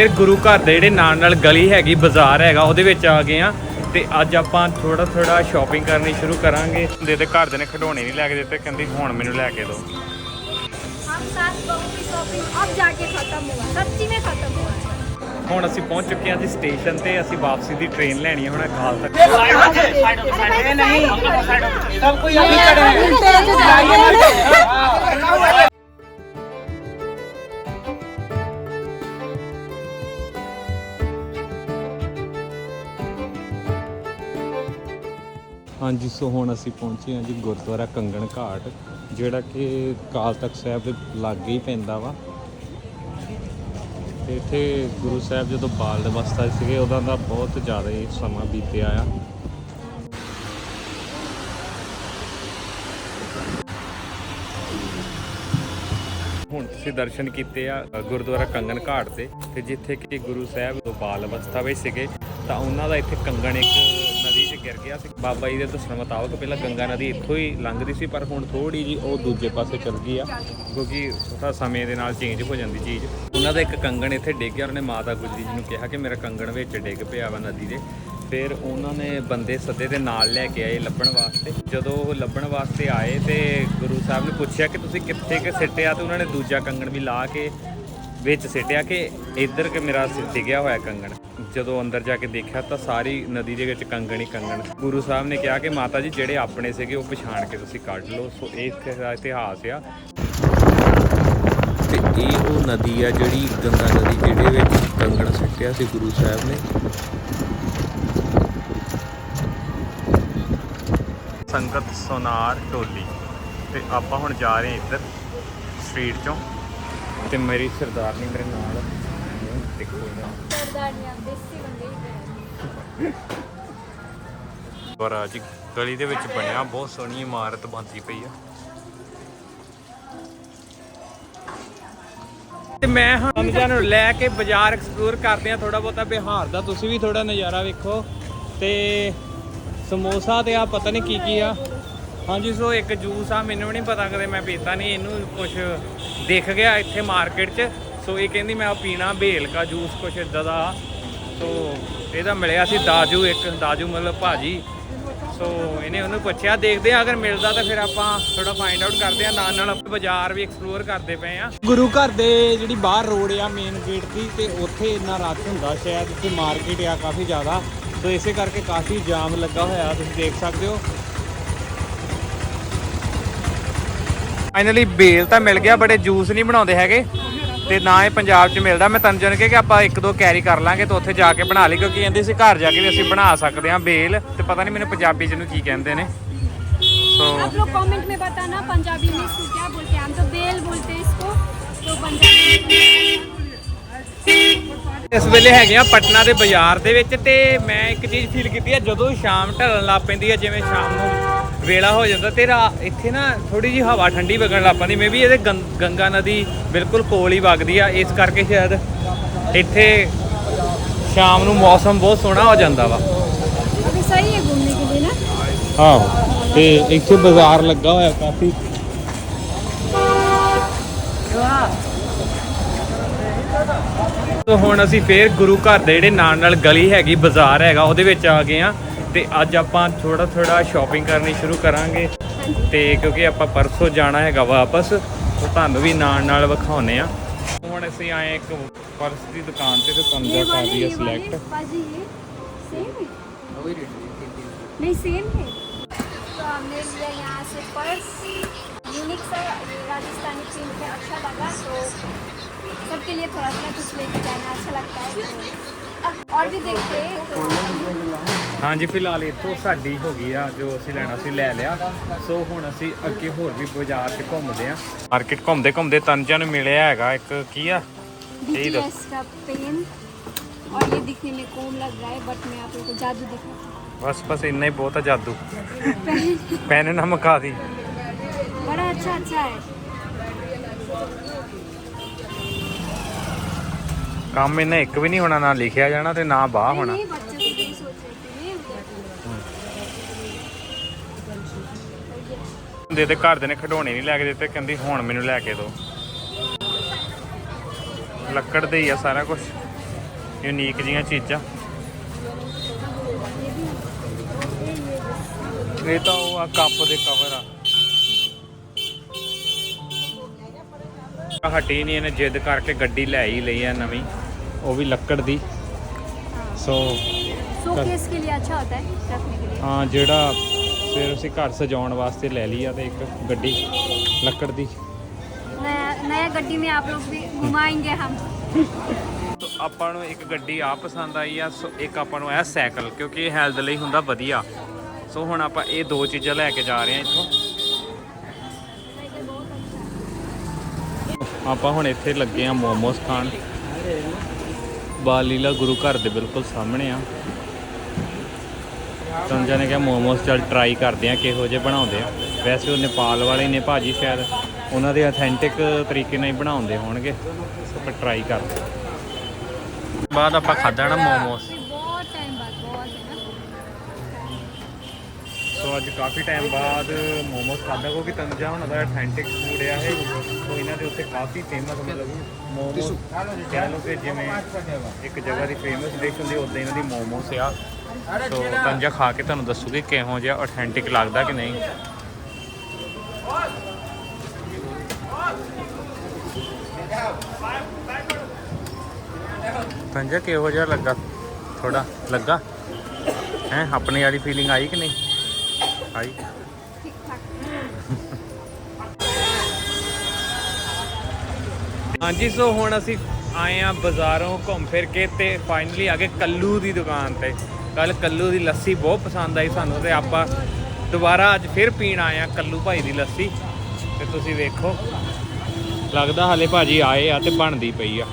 ਫਿਰ ਗੁਰੂ ਘਰ ਦੇ ਜਿਹੜੇ ਨਾਲ ਨਾਲ ਗਲੀ ਹੈਗੀ ਬਾਜ਼ਾਰ ਹੈਗਾ ਉਹਦੇ ਵਿੱਚ ਆ ਗਏ ਆ ਤੇ ਅੱਜ ਆਪਾਂ ਥੋੜਾ ਥੋੜਾ ਸ਼ਾਪਿੰਗ ਕਰਨੀ ਸ਼ੁਰੂ ਕਰਾਂਗੇ ਦੇ ਤੇ ਘਰ ਦੇ ਨੇ ਖਿਡੌਣੇ ਨਹੀਂ ਲੈ ਕੇ ਦਿੱਤੇ ਕਹਿੰਦੀ ਹੁਣ ਮੈਨੂੰ ਲੈ ਕੇ ਦਿਓ ਹੁਣ ਅਸੀਂ ਪਹੁੰਚ ਚੁੱਕੇ ਹਾਂ ਜੀ ਸਟੇਸ਼ਨ ਤੇ ਅਸੀਂ ਵਾਪਸੀ ਦੀ ਟ੍ਰੇਨ ਲੈਣੀ ਹੈ ਹੁਣ ਖਾਲ ਤੱਕ ਹਾਂਜੀ, ਸੋ ਹੁਣ ਅਸੀਂ ਪਹੁੰਚੇ ਹਾਂ ਜੀ ਗੁਰਦੁਆਰਾ ਕੰਗਣ ਘਾਟ, ਜਿਹੜਾ ਕਿ ਕਾਲ ਤਖਤ ਸਾਹਿਬ ਦੇ ਲਾਗੇ ਹੀ ਪੈਂਦਾ ਵਾ। ਤੇ ਇੱਥੇ ਗੁਰੂ ਸਾਹਿਬ ਜਦੋਂ ਬਾਲ ਅਵਸਥਾ ਸੀਗੇ ਉਹਦਾ ਦਾ ਬਹੁਤ ਜ਼ਿਆਦਾ ਹੀ ਸਮਾਂ ਬੀਤਿਆ ਆ। ਹੁਣ ਤੁਸੀਂ ਦਰਸ਼ਨ ਕੀਤੇ ਆ ਗੁਰਦੁਆਰਾ ਕੰਗਣ ਘਾਟ ਦੇ, ਤੇ ਜਿੱਥੇ ਕਿ ਗੁਰੂ ਸਾਹਿਬ ਜਦੋਂ ਬਾਲ ਅਵਸਥਾ ਵਿੱਚ ਸੀਗੇ, ਤਾਂ ਉਹਨਾਂ ਦਾ ਇੱਥੇ ਕੰਗਣ ਇੱਕ ਗਿਰ ਗਿਆ ਸੀ। ਬਾਬਾ ਜੀ ਦੇ ਦੱਸਣ ਮੁਤਾਬਕ ਪਹਿਲਾਂ ਗੰਗਾ ਨਦੀ ਇੱਥੋਂ ਹੀ ਲੰਘਦੀ ਸੀ, ਪਰ ਹੁਣ ਥੋੜੀ ਜੀ ਉਹ ਦੂਜੇ ਪਾਸੇ ਚੱਲ ਗਈ ਆ, ਕਿਉਂਕਿ ਥੋੜਾ ਸਮੇਂ ਦੇ ਨਾਲ ਚੇਂਜ ਹੋ ਜਾਂਦੀ ਚੀਜ਼। ਉਹਨਾਂ ਦਾ ਇੱਕ ਕੰਗਣ ਇੱਥੇ ਡਿੱਗ ਗਿਆ, ਉਹਨੇ ਮਾਤਾ ਗੁਜਰੀ ਜੀ ਨੂੰ ਕਿਹਾ ਕਿ ਮੇਰਾ ਕੰਗਣ ਵਿੱਚ ਡਿੱਗ ਪਿਆ ਵਾ ਨਦੀ ਦੇ। ਫਿਰ ਉਹਨਾਂ ਨੇ ਬੰਦੇ ਸੱਦੇ ਦੇ ਨਾਲ ਲੈ ਕੇ ਆਏ ਲੱਭਣ ਵਾਸਤੇ। ਜਦੋਂ ਉਹ ਲੱਭਣ ਵਾਸਤੇ ਆਏ ਤੇ ਗੁਰੂ ਸਾਹਿਬ ਨੇ ਪੁੱਛਿਆ ਕਿ ਤੁਸੀਂ ਕਿੱਥੇ ਕਿ ਸਿੱਟਿਆ, ਤੇ ਉਹਨਾਂ ਨੇ ਦੂਜਾ ਕੰਗਣ ਵੀ ਲਾ ਕੇ ਵਿੱਚ ਸਿੱਟਿਆ ਕਿ ਇੱਧਰ ਕਿ ਮੇਰਾ ਡਿੱਗਿਆ ਹੋਇਆ ਕੰਗਣ। ਜਦੋਂ ਅੰਦਰ ਜਾ ਕੇ ਦੇਖਿਆ ਤਾਂ ਸਾਰੀ ਨਦੀ ਦੇ ਵਿੱਚ ਕੰਗਣ ਹੀ ਕੰਗਣ। ਗੁਰੂ ਸਾਹਿਬ ਨੇ ਕਿਹਾ ਕਿ ਮਾਤਾ ਜੀ ਜਿਹੜੇ ਆਪਣੇ ਸੀਗੇ ਉਹ ਪਛਾਣ ਕੇ ਤੁਸੀਂ ਕੱਢ ਲਓ। ਸੋ ਇਹ ਇੱਥੇ ਦਾ ਇਤਿਹਾਸ ਆ। ਤੇ ਇਹ ਉਹ ਨਦੀ ਆ ਜਿਹੜੀ ਗੰਗਾ ਨਦੀ ਜਿਹੜੇ ਵਿੱਚ ਕੰਗਣ ਸਿੱਟਿਆ ਸੀ ਗੁਰੂ ਸਾਹਿਬ ਨੇ। ਸੰਗਤ ਸੋਨਾਰ ਟੋਲੀ ਤੇ ਆਪਾਂ ਹੁਣ ਜਾ ਰਹੇ ਹਾਂ ਇੱਧਰ ਸਟਰੀਟ ਚੋਂ। ਤੇ ਮੇਰੀ ਸਰਦਾਰਨੀ ਮੇਰੇ ਨਾਲ ਪਰ ਅੱਜ ਗਲੀ ਦੇ ਵਿੱਚ ਬਣਿਆ ਬਹੁਤ ਸੋਹਣੀ ਇਮਾਰਤ ਬਣਦੀ ਪਈ ਆ। ਤੇ ਮੈਂ ਹਾਂ ਤੁਹਾਨੂੰ ਲੈ ਕੇ ਬਾਜ਼ਾਰ ਐਕਸਪਲੋਰ ਕਰਦੇ ਆ ਥੋੜਾ ਬਹੁਤਾ। ਬਿਹਾਰ ਦਾ ਤੁਸੀਂ ਵੀ ਥੋੜਾ ਨਜ਼ਾਰਾ ਵੇਖੋ। ਤੇ ਸਮੋਸਾ ਤੇ ਆ ਪਤਾ ਨਹੀਂ ਕੀ ਕੀ ਆ। ਹਾਂਜੀ, ਸੋ ਇੱਕ ਜੂਸ ਆ, ਮੈਨੂੰ ਵੀ ਨਹੀਂ ਪਤਾ ਕਦੇ, ਮੈਂ ਪੀਤਾ ਨਹੀਂ, ਇਹਨੂੰ ਕੁਝ ਦਿਖ ਗਿਆ ਇੱਥੇ ਮਾਰਕੀਟ 'ਚ। ਸੋ ਇਹ ਕਹਿੰਦੀ ਮੈਂ ਉਹ ਪੀਣਾ ਬੇਲ ਕਾ ਜੂਸ ਕੁਝ ਇਦਾਂ ਦਾ। ਸੋ ਇਹਦਾ ਮਿਲਿਆ ਸੀ ਦਾਜੂ, ਇੱਕ ਦਾਜੂ ਮਤਲਬ ਭਾਜੀ। ਸੋ ਇਹਨੇ ਉਹਨੂੰ ਪੁੱਛਿਆ, ਦੇਖਦੇ ਆ ਅਗਰ ਮਿਲਦਾ ਤਾਂ ਫਿਰ ਆਪਾਂ ਥੋੜਾ ਫਾਈਂਡ ਆਊਟ ਕਰਦੇ ਆ ਨਾਲ ਨਾਲ ਆਪਾਂ ਬਾਜ਼ਾਰ ਵੀ ਐਕਸਪਲੋਰ ਕਰਦੇ ਪਏ ਆ ਗੁਰੂ ਘਰ ਦੇ ਜਿਹੜੀ ਬਾਹਰ ਰੋਡ ਆ ਮੇਨ ਗੇਟ ਦੀ, ਤੇ ਉੱਥੇ ਇੰਨਾ ਰੱਸ਼ ਹੁੰਦਾ ਸ਼ਾਇਦ, ਇੱਥੇ ਮਾਰਕੀਟ ਆ ਕਾਫੀ ਜ਼ਿਆਦਾ। ਸੋ ਇਸੇ ਕਰਕੇ ਕਾਫੀ ਜਾਮ ਲੱਗਾ ਹੋਇਆ, ਤੁਸੀਂ ਦੇਖ ਸਕਦੇ ਹੋ। ਫਾਈਨਲੀ ਬੇਲ ਤਾਂ ਮਿਲ ਗਿਆ ਬੜੇ ਜੂਸ ਨਹੀਂ ਬਣਾਉਂਦੇ ਹੈਗੇ ਤੇ ਨਾ ਇਹ ਪੰਜਾਬ 'ਚ ਮਿਲਦਾ ਮੈਂ ਤੈਨੂੰ ਜਾਣ ਕੇ ਕਿ ਆਪਾਂ ਇੱਕ ਦੋ ਕੈਰੀ ਕਰ ਲਾਂਗੇ ਤੇ ਉੱਥੇ ਜਾ ਕੇ ਬਣਾ ਲਈ ਕਿਉਂਕਿ ਕਹਿੰਦੇ ਸੀ ਘਰ ਜਾ ਕੇ ਵੀ ਅਸੀਂ ਬਣਾ ਸਕਦੇ ਹਾਂ ਬੇਲ ਤੇ ਪਤਾ ਨਹੀਂ ਮੈਨੂੰ ਪੰਜਾਬੀ 'ਚ ਇਹਨੂੰ ਕੀ ਕਹਿੰਦੇ ਨੇ ਸੋ आप लोग कमेंट में बताना पंजाबी में इसको क्या बोलते हैं हम तो बेल बोलते हैं इसको तो पंजाबी ਇਸ ਵੇਲੇ ਹੈਗੇ ਆ ਪਟਨਾ ਦੇ ਬਾਜ਼ਾਰ ਦੇ ਵਿੱਚ ਤੇ ਮੈਂ ਇੱਕ ਚੀਜ਼ ਫੀਲ ਕੀਤੀ ਹੈ ਜਦੋਂ ਸ਼ਾਮ ਢਲਣ ਲੱਗ ਪੈਂਦੀ ਹੈ ਜਿਵੇਂ ਸ਼ਾਮ ਨੂੰ ਵੇਲਾ ਹੋ ਜਾਂਦਾ ਤੇਰਾ ਇੱਥੇ ਨਾ ਥੋੜੀ ਜੀ ਹਵਾ ਠੰਡੀ ਵਗਣ ਲੱਗ ਪੈਂਦੀ। ਮੇਬੀ ਇਹਦੇ ਗੰਗਾ ਨਦੀ ਬਿਲਕੁਲ ਕੋਲ ਹੀ ਵਗਦੀ ਆ ਇਸ ਕਰਕੇ ਸ਼ਾਇਦ ਇੱਥੇ ਸ਼ਾਮ ਨੂੰ ਮੌਸਮ ਬਹੁਤ ਸੋਹਣਾ ਹੋ ਜਾਂਦਾ ਵਾ। ਅਭੀ ਸਹੀ ਹੈ ਘੁੰਮਣੇ ਕੇ ਲਈ ਨਾ। ਹਾਂ ਤੇ ਇੱਥੇ ਬਾਜ਼ਾਰ ਲੱਗਾ ਹੋਇਆ ਕਾਫੀ। ਤੋ ਹੁਣ ਅਸੀਂ ਫੇਰ ਗੁਰੂ ਘਰ ਦੇ ਜਿਹੜੇ ਨਾਲ ਨਾਲ ਗਲੀ ਹੈਗੀ ਬਾਜ਼ਾਰ ਹੈਗਾ ਉਹਦੇ ਵਿੱਚ ਆ ਗਏ ਆ। ਤੇ ਅੱਜ ਆਪਾਂ ਥੋੜਾ ਥੋੜਾ ਸ਼ਾਪਿੰਗ ਕਰਨੀ ਸ਼ੁਰੂ ਕਰਾਂਗੇ ਤੇ ਕਿਉਂਕਿ ਆਪਾਂ ਪਰਸੋਂ ਜਾਣਾ ਹੈਗਾ ਵਾਪਸ ਉਹ ਤੁਹਾਨੂੰ ਵੀ ਨਾਲ ਨਾਲ ਵਿਖਾਉਨੇ ਆ ਹੁਣ ਅਸੀਂ ਆਏ ਇੱਕ ਪਰਸ ਦੀ ਦੁਕਾਨ ਤੇ ਤੇ ਤੁਹਾਨੂੰ ये ਦਿਖਾ वाली ਦਈਏ ये वाली ਸਿਲੈਕਟ बाजी ये सेम है नहीं सेम है तो हमने लिया यहाँ से पर्स यूनिक सा ये राजस्थानी प्रिंट है अच्छा लगा तो सबके लिए थोड़ा थोड़ा कुछ लेके जाना अच्छा लगता है तो अब और भी देखते हैं तो ਹਾਂਜੀ ਫਿਲਹਾਲ ਇੱਥੋਂ ਸਾਡੀ ਹੋ ਗਈ ਆ ਜੋ ਅਸੀਂ ਲੈਣਾ ਸੀ ਲੈ ਲਿਆ ਸੋ ਹੁਣ ਅਸੀਂ ਅੱਗੇ ਹੋਰ ਵੀ ਬਾਜ਼ਾਰ 'ਚ ਘੁੰਮਦੇ ਆ ਮਾਰਕੀਟ ਘੁੰਮਦੇ ਘੁੰਮਦੇ ਤਨਜਾ ਨੂੰ ਮਿਲਿਆ ਹੈਗਾ ਇੱਕ ਕੀ ਆ यही दो। BTS का पेन और ये दिखने में कॉम लग रहा है बट मैं आप लोगों को जादू दिखाती ਬਸ ਬਸ ਇੰਨਾ ਹੀ ਬਹੁਤ ਆ ਜਾਦੂ हूँ पेन ਪੈਨ ਨਾ ਮਕਾ ਦੀ बड़ा अच्छा अच्छा है ਕੰਮ ਇਹਨਾਂ ਇੱਕ ਵੀ ਨਹੀਂ ਹੋਣਾ ਨਾ ਲਿਖਿਆ ਜਾਣਾ ਤੇ ਨਾ ਬਾਹ ਹੋਣਾ नहीं बच्चे तो यही सोच रहे थे नहीं हो ਦੇ ਤੇ ਘਰ ਦੇ ਨੇ ਖਿਡੌਣੇ ਨਹੀਂ ਲੈ ਕੇ ਦਿੱਤੇ ਕਹਿੰਦੀ ਹੁਣ ਮੈਨੂੰ ਲੈ ਕੇ ਦਿਓ ਲੱਕੜ ਦੇ ਹੀ ਆ ਸਾਰਾ ਕੁਝ ਯੂਨੀਕ ਜੀਆਂ ਚੀਜ਼ਾਂ ਇਹ ਤਾਂ ਉਹ ਆ ਕੱਪ ਦੇ ਕਵਰ ਆ ਹਟੀ ਨਹੀਂ ਇਹਨੇ ਜਿੱਦ ਕਰਕੇ ਗੱਡੀ ਲੈ ਹੀ ਲਈ ਆ ਨਵੀਂ ਉਹ ਵੀ ਲੱਕੜ ਦੀ ਸੋ शोकेस के लिए अच्छा होता है रखने के लिए ਹਾਂ ਜਿਹੜਾ ਫਿਰ ਅਸੀਂ ਘਰ ਸਜਾਉਣ ਵਾਸਤੇ ਲੈ ਲਈ ਆ ਤੇ ਇੱਕ ਗੱਡੀ ਲੱਕੜ ਦੀ नया नया गड्डी में आप लोग भी घुमाएंगे हम ਸੋ ਆਪਾਂ ਨੂੰ ਇੱਕ ਗੱਡੀ ਆ ਪਸੰਦ ਆਈ ਆ ਸੋ ਇੱਕ ਆਪਾਂ ਨੂੰ ਆਇਆ ਸਾਈਕਲ ਕਿਉਂਕਿ ਇਹ ਹੈਲਥ ਲਈ ਹੁੰਦਾ ਵਧੀਆ ਸੋ ਹੁਣ ਆਪਾਂ ਇਹ ਦੋ ਚੀਜ਼ਾਂ ਲੈ ਕੇ ਜਾ ਰਹੇ ਹਾਂ ਇੱਥੋਂ ਆਪਾਂ ਹੁਣ ਇੱਥੇ ਲੱਗੇ ਆ ਮੋਮੋਸ ਖਾਣ ਬਾਲ ਲੀਲਾ ਗੁਰੂ ਘਰ ਦੇ ਬਿਲਕੁਲ ਸਾਹਮਣੇ ਆ। ਸੰਜਾ ਨੇ ਕਿਹਾ ਮੋਮੋਸ ਚੱਲ ਟਰਾਈ ਕਰਦੇ ਆ, ਕਿਹੋ ਜਿਹੇ ਬਣਾਉਂਦੇ ਆ। ਵੈਸੇ ਉਹ ਨੇਪਾਲ ਵਾਲੇ ਨੇ ਭਾਜੀ ਸ਼ਾਇਦ ਉਹਨਾਂ ਦੇ ਅਥੈਂਟਿਕ ਤਰੀਕੇ ਨਾਲ ਹੀ ਬਣਾਉਂਦੇ ਹੋਣਗੇ। ਆਪਾਂ ਟਰਾਈ ਕਰਦੇ ਬਾਅਦ ਆਪਾਂ ਖਾਧਾ ਨਾ ਮੋਮੋਸ। ਸੋ ਅੱਜ ਕਾਫੀ ਟਾਈਮ ਬਾਅਦ ਮੋਮੋਸ ਖਾਦਾ ਕਿਉਂਕਿ ਤੰਜਾ ਹੁਣ ਦਾ ਅਥੈਂਟਿਕ ਫੂਡ ਆ ਇਹ। ਸੋ ਇਹਨਾਂ ਦੇ ਉੱਤੇ ਕਾਫੀ ਫੇਮਸ ਮਤਲਬ ਮੋਮੋਸ ਕਹਿ ਲਓ ਕਿ ਜਿਵੇਂ ਇੱਕ ਜਗ੍ਹਾ ਦੀ ਫੇਮਸ ਡਿਸ਼ ਹੁੰਦੀ ਉਦਾਂ ਇਹਨਾਂ ਦੀ ਮੋਮੋਸ ਆ। ਸੋ ਤੰਜਾ ਖਾ ਕੇ ਤੁਹਾਨੂੰ ਦੱਸੂਗੀ ਕਿਹੋ ਜਿਹਾ ਅਥੈਂਟਿਕ ਲੱਗਦਾ ਕਿ ਨਹੀਂ। ਤੰਜਾ ਕਿਹੋ ਜਿਹਾ ਲੱਗਾ? ਥੋੜਾ ਲੱਗਾ? ਹੈ, ਆਪਣੀ ਵਾਲੀ ਫੀਲਿੰਗ ਆਈ ਕਿ ਨਹੀਂ? ਹਾਈ ਹਾਂਜੀ, ਸੋ ਹੁਣ ਅਸੀਂ ਆਏ ਆ ਬਾਜ਼ਾਰੋਂ ਘੁੰਮ ਫਿਰ ਕੇ ਤੇ ਫਾਈਨਲੀ ਆ ਗਏ ਕੱਲੂ ਦੀ ਦੁਕਾਨ ਤੇ। ਕੱਲ ਕੱਲੂ ਦੀ ਲੱਸੀ ਬਹੁਤ ਪਸੰਦ ਆਈ ਸਾਨੂੰ ਤੇ ਆਪਾਂ ਦੁਬਾਰਾ ਅੱਜ ਫਿਰ ਪੀਣ ਆਏ ਆ ਕੱਲੂ ਭਾਈ ਦੀ ਲੱਸੀ। ਤੇ ਤੁਸੀਂ ਵੇਖੋ, ਲੱਗਦਾ ਹਲੇ ਭਾਜੀ ਆਏ ਆ ਤੇ ਬਣਦੀ ਪਈ ਆ।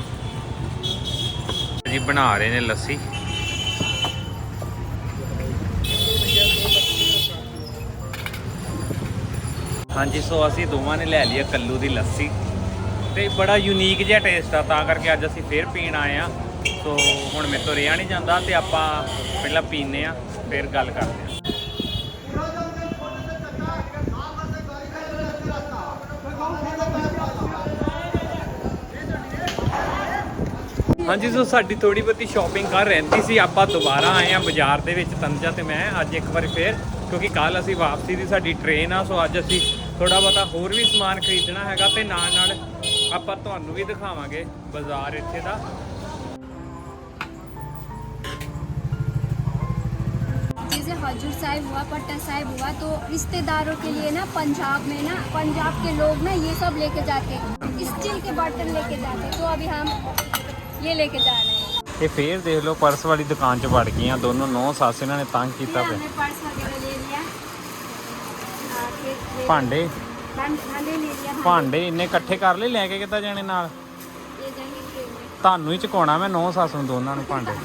ਜੀ ਬਣਾ ਰਹੇ ਨੇ ਲੱਸੀ। ਹਾਂਜੀ, ਸੋ ਅਸੀਂ ਦੋਵਾਂ ਨੇ ਲੈ ਲਈ ਕੱਲੂ ਦੀ ਲੱਸੀ। ਤੇ ਬੜਾ ਯੂਨੀਕ ਜਿਹਾ ਟੇਸਟ ਆ, ਤਾਂ ਕਰਕੇ ਅੱਜ ਅਸੀਂ ਫੇਰ ਪੀਣ ਆਏ ਆ। ਸੋ ਹੁਣ ਮੇਰੇ ਤੋਂ ਰਿਹਾ ਨਹੀਂ ਜਾਂਦਾ ਤੇ ਆਪਾਂ ਪਹਿਲਾਂ ਪੀਨੇ ਆ, ਫਿਰ ਗੱਲ ਕਰਦੇ ਆ। ਹਾਂਜੀ, ਸੋ ਸਾਡੀ ਥੋੜੀ ਬਹੁਤੀ ਸ਼ਾਪਿੰਗ ਕਰ ਰਹਿੰਦੀ ਸੀ, ਆਪਾਂ ਦੁਬਾਰਾ ਆਏ ਆ ਬਾਜ਼ਾਰ ਦੇ ਵਿੱਚ ਤੰਜਾ ਤੇ ਮੈਂ ਅੱਜ ਇੱਕ ਵਾਰੀ ਫੇਰ, ਕਿਉਂਕਿ ਕੱਲ ਅਸੀਂ ਵਾਪਸੀ ਦੀ ਸਾਡੀ ਟ੍ਰੇਨ ਆ, ਸੋ ਅੱਜ ਅਸੀਂ ਥੋੜਾ ਬਹੁਤਾ ਹੋਰ ਵੀ ਸਮਾਨ ਖਰੀਦਣਾ ਹੈਗਾ ਤੇ ਨਾਲ ਨਾਲ ਆਪਾਂ ਤੁਹਾਨੂੰ ਵੀ ਦਿਖਾਵਾਂਗੇ ਬਾਜ਼ਾਰ ਇੱਥੇ ਦਾ जैसे हजूर साहिब हुआ पट्टा साहिब हुआ तो रिश्तेदारों के लिए ना पंजाब में ना पंजाब के लोग ना ये सब लेके जाते हैं स्टील के बर्तन लेके जाते हैं तो अभी हम ये लेके जा रहे हैं ਇਹ ਫੇਰ ਦੇਖ ਲਓ ਪਰਸ ਵਾਲੀ ਦੁਕਾਨ 'ਚ ਵੜ ਗਈਆਂ ਦੋਨੋਂ ਨੌ ਸੱਸ ਇਹਨਾਂ ਨੇ ਤੰਗ फिर फिर- फिर- ਭਾਂਡੇ भां- भांडे ले लिया भांडे ਭਾਂਡੇ ਇੰਨੇ ਇਕੱਠੇ ਕਰ ਲਏ ਲੈ ਕੇ ਕਿੱਦਾਂ ਜਾਣੇ ਨਾਲ ले जाएंगे ट्रेन में ਤੁਹਾਨੂੰ ਹੀ ਚੁਕਾਉਣਾ ਮੈਂ ਨੌ ਸੱਸ ਨੂੰ ਦੋਨਾਂ ਨੂੰ ਭਾਂਡੇ हो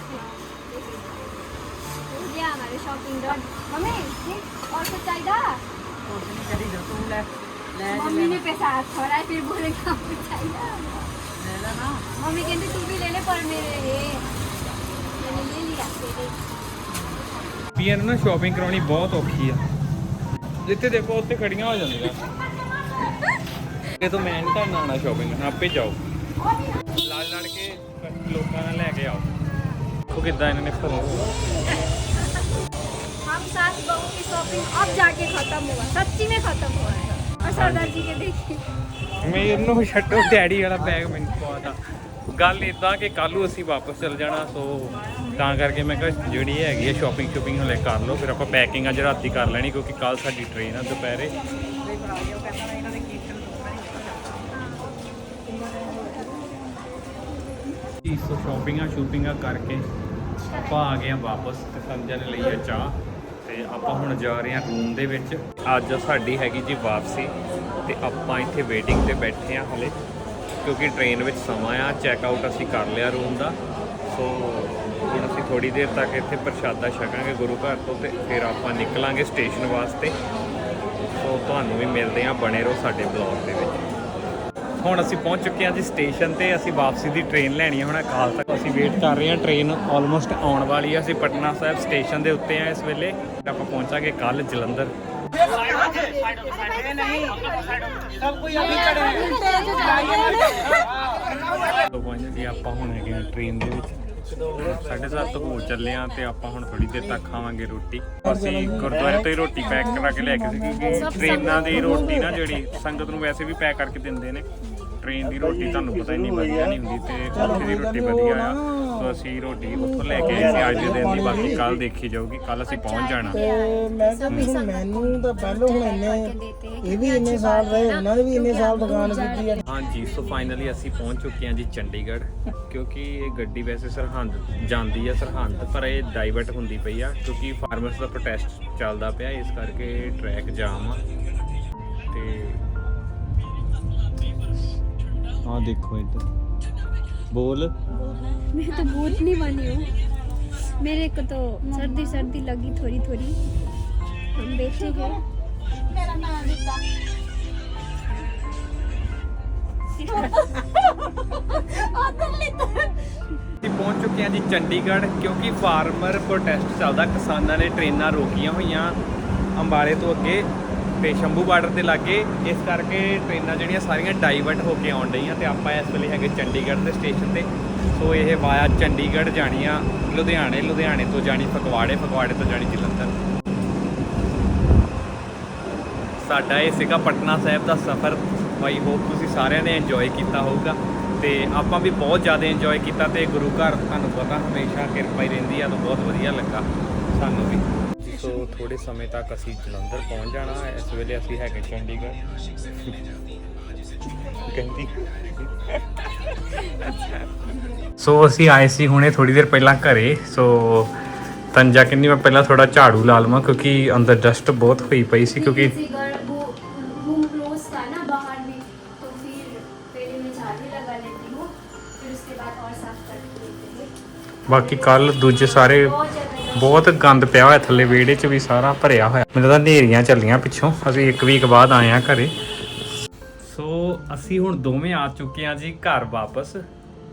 गया हमारे शॉपिंग डन मम्मी ठीक और कुछ चाहिए मम्मी ने पैसा हाथ छोड़ा है फिर बोले कि आपको चाहिए मम्मी कहती तू भी ले ले पर मेरे ये मैंने ले लिया तेरे ਪੀਆਂ ਨੂੰ ਨਾ ਸ਼ਾਪਿੰਗ ਕਰਾਉਣੀ ਬਹੁਤ ਔਖੀ ਆ ਜਿੱਥੇ ਦੇਖੋ ਉੱਥੇ ਖੜੀਆਂ ਹੋ ਜਾਂਦੀਆਂ ਇਹ ਤੋਂ ਮੈਂ ਨਹੀਂ ਤੁਹਾਨੂੰ ਆਉਣਾ ਸ਼ਾਪਿੰਗ ਆਪੇ ਜਾਓ ਲੜ ਲੜ ਕੇ ਲੋਕਾਂ ਨਾਲ ਲੈ ਕੇ ਆਓ ਉਹ ਕਿੱਦਾਂ ਇਹਨਾਂ ਨੇ ਘਰੋਂ हम सास बहू की शॉपिंग अब जाके खत्म हुआ सच्ची में खत्म हुआ है और सरदार जी के देखिए ਮੈਨੂੰ ਛੱਡੋ ਡੈਡੀ ਵਾਲਾ ਬੈਗ ਮੈਨੂੰ ਪਵਾਦਾ ਗੱਲ ਇਦਾਂ ਕਿ ਕੱਲ ਨੂੰ ਅਸੀਂ ਵਾਪਸ ਚਲ ਜਾਣਾ, ਸੋ ਤਾਂ ਕਰਕੇ ਮੈਂ ਕਿਹਾ ਜਿਹੜੀ ਹੈਗੀ ਹੈ ਸ਼ਾਪਿੰਗ ਸ਼ੂਪਿੰਗ ਹਲੇ ਕਰ ਲਓ, ਫਿਰ ਆਪਾਂ ਪੈਕਿੰਗ ਅੱਜ ਰਾਤੀ ਕਰ ਲੈਣੀ, ਕਿਉਂਕਿ ਕੱਲ ਸਾਡੀ ਟ੍ਰੇਨ ਆ ਦੁਪਹਿਰੇ। ਜੀ, ਸੋ ਸ਼ਾਪਿੰਗਾਂ ਸ਼ੂਪਿੰਗਾਂ ਕਰਕੇ ਆਪਾਂ ਆ ਗਏ ਆ ਵਾਪਸ ਤੇ ਸੰਜਾ ਨੇ ਲਈ ਆ ਚਾਹ ਤੇ ਆਪਾਂ ਹੁਣ ਜਾ ਰਹੇ ਆ ਰੂਮ ਦੇ ਵਿੱਚ। ਅੱਜ ਸਾਡੀ ਹੈਗੀ ਜੀ ਵਾਪਸੀ ਤੇ ਆਪਾਂ ਇੱਥੇ ਵੇਟਿੰਗ ਤੇ ਬੈਠੇ ਆ ਹਲੇ। ਕਿਉਂਕਿ ਟ੍ਰੇਨ ਵਿੱਚ ਸਮਾਂ ਆ ਚੈੱਕ ਆਊਟ ਅਸੀਂ ਕਰ ਲਿਆ ਰੂਮ ਦਾ। ਸੋ ਹੁਣ ਅਸੀਂ ਥੋੜੀ ਦੇਰ ਤੱਕ ਇੱਥੇ ਪ੍ਰਸ਼ਾਦਾ ਛਕਾਂਗੇ ਗੁਰੂ ਘਰ ਤੋਂ ਤੇ ਫਿਰ ਆਪਾਂ ਨਿਕਲਾਂਗੇ ਸਟੇਸ਼ਨ ਵਾਸਤੇ। ਸੋ ਤੁਹਾਨੂੰ ਵੀ ਮਿਲਦੇ ਆ ਬਣੇ ਰਹੋ ਸਾਡੇ ਬਲੌਗ ਦੇ ਵਿੱਚ। ਹੁਣ ਅਸੀਂ ਪਹੁੰਚ ਚੁੱਕੇ ਹਾਂ ਜੀ ਸਟੇਸ਼ਨ ਤੇ, ਅਸੀਂ ਵਾਪਸੀ ਦੀ ਟ੍ਰੇਨ ਲੈਣੀ ਹੈ ਹੁਣ ਕਾਲ ਤੱਕ ਅਸੀਂ ਵੇਟ ਕਰ ਰਹੇ ਹਾਂ ਟ੍ਰੇਨ ਆਲਮੋਸਟ ਆਉਣ ਵਾਲੀ ਆ। ਅਸੀਂ ਪਟਨਾ ਸਾਹਿਬ ਸਟੇਸ਼ਨ ਦੇ ਉੱਤੇ ਆ ਇਸ ਵੇਲੇ। ਆਪਾਂ ਪਹੁੰਚਾਂਗੇ ਕੱਲ ਜਲੰਧਰ। ਜੀ, ਆਪਾਂ ਹੁਣ ਤੋਂ ਹੋ ਚੱਲੇ ਆ ਤੇ ਆਪਾਂ ਹੁਣ ਥੋੜੀ ਦੇਰ ਤੱਕ ਖਾਵਾਂਗੇ ਰੋਟੀ। ਅਸੀਂ ਗੁਰਦੁਆਰੇ ਤੋਂ ਹੀ ਰੋਟੀ ਪੈਕ ਕਰਾ ਕੇ ਲੈ ਕੇ ਸੀ ਕਿਉਂਕਿ ਟ੍ਰੇਨਾਂ ਦੀ ਰੋਟੀ ਨਾ ਜਿਹੜੀ, ਸੰਗਤ ਨੂੰ ਵੈਸੇ ਵੀ ਪੈਕ ਕਰਕੇ ਦਿੰਦੇ ਨੇ। ਟ੍ਰੇਨ ਦੀ ਰੋਟੀ ਤੁਹਾਨੂੰ ਪਤਾ ਹੀ ਨਹੀਂ ਵਧੀਆ ਨਹੀਂ ਹੁੰਦੀ ਤੇ ਉੱਥੇ ਦੀ ਰੋਟੀ ਵਧੀਆ ਆ। ਸੋ ਅਸੀਂ ਰੋਟੀ ਉੱਥੋਂ ਲੈ ਕੇ ਆਏ ਸੀ ਅੱਜ ਦੇ ਦਿਨ ਦੀ ਬਾਕੀ ਕੱਲ ਦੇਖੀ ਜਾਊਗੀ ਕੱਲ ਅਸੀਂ ਪਹੁੰਚ ਜਾਣਾ। ਤੇ ਮੈਂ ਕਿਹਾ ਵੀ ਹੁਣ ਮੈਨੂੰ ਤਾਂ ਪਹਿਲਾਂ ਹੁਣ ਇੰਨੇ ਇਹ ਵੀ ਇੰਨੇ ਸਾਲ ਰਹੇ ਉਹਨਾਂ ਨੇ ਵੀ ਇੰਨੇ ਸਾਲ ਦੁਕਾਨ ਕੀਤੀ ਆ। ਹਾਂਜੀ ਸੋ ਫਾਈਨਲੀ ਅਸੀਂ ਪਹੁੰਚ ਚੁੱਕੇ ਹਾਂ ਜੀ ਚੰਡੀਗੜ੍ਹ ਕਿਉਂਕਿ ਇਹ ਗੱਡੀ ਵੈਸੇ ਸਰਹੰਦ ਜਾਂਦੀ ਹੈ ਸਰਹੰਦ ਪਰ ਇਹ ਡਾਈਵਰਟ ਹੁੰਦੀ ਪਈ ਆ ਕਿਉਂਕਿ ਫਾਰਮਰਸ ਦਾ ਪ੍ਰੋਟੈਸਟ ਚੱਲਦਾ ਪਿਆ ਇਸ ਕਰਕੇ ਟਰੈਕ ਜਾਮ ਆ। ਤੇ ਆ ਦੇਖੋ ਇੱਧਰ। ਬੋਲ मैं तो भूत नहीं बनी हूँ मेरे को तो सर्दी सर्दी लगी थोड़ी थोड़ी हम बैठे हैं ਅਸੀਂ ਪਹੁੰਚ ਚੁੱਕੇ ਹਾਂ ਜੀ ਚੰਡੀਗੜ੍ਹ ਕਿਉਂਕਿ ਫਾਰਮਰ ਪ੍ਰੋਟੈਸਟ ਚੱਲਦਾ ਕਿਸਾਨਾਂ ਨੇ ਟ੍ਰੇਨਾਂ ਰੋਕੀਆਂ ਹੋਈਆਂ ਅੰਬਾਲੇ ਤੋਂ ਅੱਗੇ ਤੇ ਸ਼ੰਭੂ ਬਾਰਡਰ ਦੇ ਲਾਗੇ, ਇਸ ਕਰਕੇ ਟ੍ਰੇਨਾਂ ਜਿਹੜੀਆਂ ਸਾਰੀਆਂ ਡਾਈਵਰਟ ਹੋ ਕੇ ਆਉਣ ਡਈਆਂ ਤੇ ਆਪਾਂ ਇਸ ਵੇਲੇ ਹੈਗੇ ਚੰਡੀਗੜ੍ਹ ਦੇ ਸਟੇਸ਼ਨ ਤੇ। ਸੋ ਇਹ ਵਾਇਆ ਚੰਡੀਗੜ੍ਹ ਜਾਣੀ ਆ ਲੁਧਿਆਣੇ ਲੁਧਿਆਣੇ ਤੋਂ ਜਾਣੀ ਫਗਵਾੜੇ ਫਗਵਾੜੇ ਤੋਂ ਜਾਣੀ ਜਲੰਧਰ। ਸਾਡਾ ਇਹ ਸੀਗਾ ਪਟਨਾ ਸਾਹਿਬ ਦਾ ਸਫ਼ਰ। ਆਈ ਹੋਪ ਤੁਸੀਂ ਸਾਰਿਆਂ ਨੇ ਇੰਜੋਏ ਕੀਤਾ ਹੋਊਗਾ। ਤੇ ਆਪਾਂ ਵੀ ਬਹੁਤ ਜ਼ਿਆਦਾ ਇੰਜੋਏ ਕੀਤਾ ਤੇ ਗੁਰੂ ਘਰ ਤੁਹਾਨੂੰ ਪਤਾ ਹਮੇਸ਼ਾ ਕਿਰਪਾ ਹੀ ਰਹਿੰਦੀ ਆ ਤਾਂ ਬਹੁਤ ਵਧੀਆ ਲੱਗਾ ਸਾਨੂੰ ਵੀ। ਥੋੜੇ ਸਮੇਂ ਤੱਕ ਅਸੀਂ ਜਲੰਧਰ ਪਹੁੰਚ ਜਾਣਾ। ਇਸ ਵੇਲੇ ਅਸੀਂ ਹੈਗੇ ਚੰਡੀਗੜ੍ਹ। ਕਹਿੰਦੀ। ਸੋ ਅਸੀਂ ਆਏ ਸੀ ਹੁਣੇ ਥੋੜੀ ਦੇਰ ਪਹਿਲਾਂ ਘਰੇ। ਸੋ ਤੰਜਾ ਕਹਿੰਦੀ ਮੈਂ ਪਹਿਲਾਂ ਥੋੜਾ ਝਾੜੂ ਲਾ ਲਵਾਂ ਕਿਉਂਕਿ ਅੰਦਰ ਡਸਟ ਬਹੁਤ ਹੋਈ ਪਈ ਸੀ ਕਿਉਂਕਿ ਬਾਕੀ ਕੱਲ ਦੂਜੇ ਸਾਰੇ ਬਹੁਤ ਗੰਦ ਪਿਆ ਹੋਇਆ ਥੱਲੇ ਵਿਹੜੇ 'ਚ ਵੀ ਸਾਰਾ ਭਰਿਆ ਹੋਇਆ। ਮੈਨੂੰ ਤਾਂ ਨੇਰੀਆਂ ਚੱਲੀਆਂ ਪਿੱਛੋਂ। ਅਸੀਂ ਇੱਕ ਵੀਕ ਬਾਅਦ ਆਏ ਆ ਘਰੇ। ਸੋ ਅਸੀਂ ਹੁਣ ਦੋਵੇਂ ਆ ਚੁੱਕੇ ਆ ਜੀ ਘਰ ਵਾਪਸ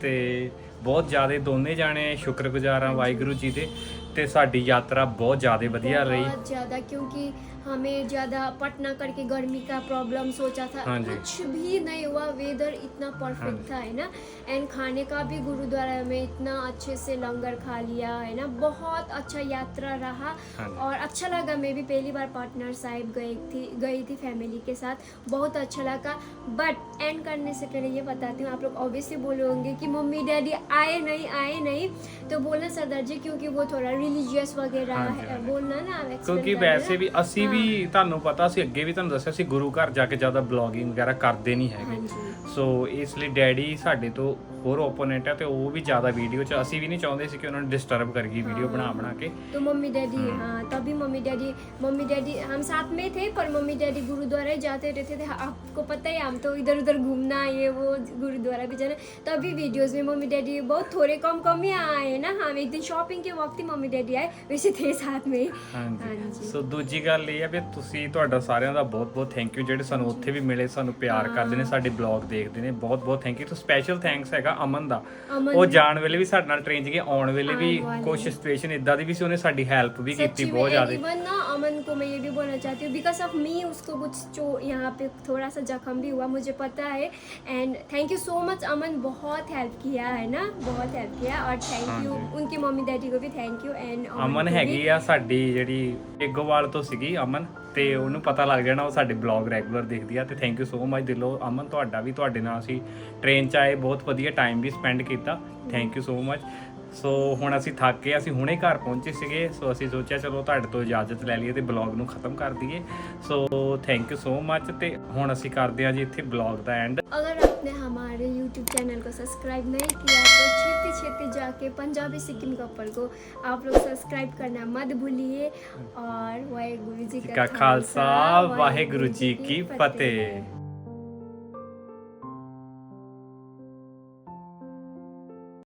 ਤੇ ਬਹੁਤ ਜ਼ਿਆਦਾ ਦੋਨੇ ਜਾਣੇ ਸ਼ੁਕਰਗੁਜ਼ਾਰ ਆ ਵਾਹਿਗੁਰੂ ਜੀ ਦੇ ਤੇ ਸਾਡੀ ਯਾਤਰਾ ਬਹੁਤ ਜ਼ਿਆਦਾ ਵਧੀਆ ਰਹੀ। ਬਹੁਤ ਜ਼ਿਆਦਾ ਕਿਉਂਕਿ हमें ज़्यादा पटना करके गर्मी का प्रॉब्लम सोचा था। हाँ कुछ भी नहीं हुआ वेदर इतना परफेक्ट हाँ। था है ना? एंड खाने का भी गुरुद्वारा में इतना अच्छे से लंगर खा लिया है ना? बहुत अच्छा यात्रा रहा हाँ और अच्छा लगा। मैं भी पहली बार पार्टनर साहिब गई थी गई थी फैमिली के साथ। बहुत अच्छा लगा। बट एंड करने से पहले ये बताती हूँ आप लोग ऑब्वियसली बोले होंगे कि मम्मी डैडी आए नहीं आए नहीं। तो बोलना सरदार जी क्योंकि वो थोड़ा रिलीजियस वगैरह हाँ है बोलना ना क्योंकि वैसे भी अस्सी ਵੀ ਅਸੀਂ ਵੀ ਤੁਹਾਨੂੰ ਪਤਾ ਸੀ ਅੱਗੇ ਵੀ ਤੁਹਾਨੂੰ ਦੱਸਿਆ ਸੀ ਗੁਰੂ ਘਰ ਜਾ ਕੇ ਜ਼ਿਆਦਾ ਬਲੌਗਿੰਗ ਵਗੈਰਾ ਕਰਦੇ ਨਹੀਂ हाँ ਹੈਗੇ जी ਸੋ ਇਸ ਲਈ ਡੈਡੀ ਸਾਡੇ ਤੋਂ ਹੋਰ ਓਪੋਨੈਂਟ ਹੈ ਤੇ ਉਹ ਵੀ ਜ਼ਿਆਦਾ ਵੀਡੀਓ 'ਚ ਅਸੀਂ ਵੀ ਨਹੀਂ ਚਾਹੁੰਦੇ ਸੀ ਕਿ ਉਹਨਾਂ ਨੂੰ ਡਿਸਟਰਬ ਕਰੀਏ ਵੀਡੀਓ हाँ। ਬਣਾ ਬਣਾ ਕੇ तो मम्मी डैडी हाँ तभी मम्मी डैडी मम्मी डैडी हम साथ में थे पर मम्मी डैडी गुरुद्वारा ही जाते रहते थे आपको पता है हम तो इधर उधर घूमना ये वो गुरुद्वारा भी जाना तभी वीडियोस में मम्मी डैडी बहुत थोड़े कम कम ही आए ना हम एक दिन शॉपिंग के वक्त ही मम्मी डैडी आए वैसे थे साथ में ही ਹਾਂਜੀ ਹਾਂਜੀ। ਸੋ ਦੂਜੀ ਗੱਲ ਇਹ ਹੈ ਵੀ ਤੁਸੀਂ ਤੁਹਾਡਾ ਸਾਰਿਆਂ ਦਾ ਬਹੁਤ ਬਹੁਤ ਥੈਂਕ ਯੂ ਜਿਹੜੇ ਸਾਨੂੰ ਉੱਥੇ ਵੀ ਮਿਲੇ ਸਾਨੂੰ ਪਿਆਰ ਕਰਦੇ ਨੇ ਸਾਡੇ ਬਲੌਗ ਦੇਖਦੇ ਨੇ ਬਹੁਤ ਬਹੁਤ ਥੈਂਕ ਯੂ ਤੋਂ ਸਪੈਸ਼ਲ ਥੈਂਕਸ ਹੈਗਾ ਅਮਨ ਦਾ ਅਮਨ ਉਹ ਜੀ। ਜਾਣ ਵੇਲੇ ਵੀ ਸਾਡੇ ਨਾਲ ਟ੍ਰੇਨ 'ਚ ਗਏ ਆਉਣ ਵੇਲੇ ਵੀ ਆਉਣ ਵਾਲੇ। ਕੁਝ ਸਿਚੁਏਸ਼ਨ ਇਦਾਂ ਦੀ ਵੀ ਸੀ ਉਹਨੇ ਸਾਡੀ ਹੈਲਪ ਵੀ ਕੀਤੀ सच्ची में ਬਹੁਤ ਜ਼ਿਆਦਾ इवन ना अमन को मैं ये भी बोलना चाहती हूँ बिकॉज ऑफ मी उसको कुछ जो यहाँ पे थोड़ा सा जख्म भी हुआ मुझे पता है and thank you so much Aman बहुत हेल्प किया है ना बहुत हेल्प किया और थैंक हाँ यू जी। उनकी मम्मी डैडी को भी थैंक यू एंड ਅਮਨ ਹੈਗੀ ਆ ਸਾਡੀ ਜਿਹੜੀ ਏਗੋਵਾਲ ਤੋਂ ਸੀਗੀ ਅਮਨ ਅਮਨ, ਤੇ ਉਹਨੂੰ ਪਤਾ ਲੱਗ ਜਾਣਾ, ਉਹ ਸਾਡੇ ਬਲੌਗ ਰੈਗੂਲਰ ਦੇਖਦੀ ਆ, ਤੇ ਥੈਂਕ ਯੂ ਸੋ ਮਚ ਦਿਲੋਂ। ਅਮਨ, ਤੁਹਾਡਾ ਵੀ ਤੁਹਾਡੇ ਨਾਲ ਅਸੀਂ ਟ੍ਰੇਨ 'ਚ ਆਏ, ਬਹੁਤ ਵਧੀਆ ਟਾਈਮ ਵੀ ਸਪੈਂਡ ਕੀਤਾ। Thank you so much so ਹੁਣ ਅਸੀਂ ਥੱਕ ਗਏ, ਅਸੀਂ ਹੁਣੇ ਘਰ ਪਹੁੰਚੇ ਸੀਗੇ। ਸੋ ਅਸੀਂ ਸੋਚਿਆ, ਚਲੋ ਤੁਹਾਡੇ ਤੋਂ ਇਜਾਜ਼ਤ ਲੈ ਲਈਏ ਤੇ ਬਲੌਗ ਨੂੰ ਖਤਮ ਕਰ ਦਈਏ। So thank you so much ਤੇ ਹੁਣ ਅਸੀਂ ਕਰਦੇ ਹਾਂ ਜੀ ਇੱਥੇ ਬਲੌਗ ਦਾ ਐਂਡ आपने हमारे यूट्यूब चैनल को सब्सक्राइब नहीं किया तो छेती छेती जाके पंजाबी सिक्किम कपल को आप लोग सब्सक्राइब करना मत भूलिए। और वाहे गुरु जी का खालसा वाहे गुरु जी की फतेह।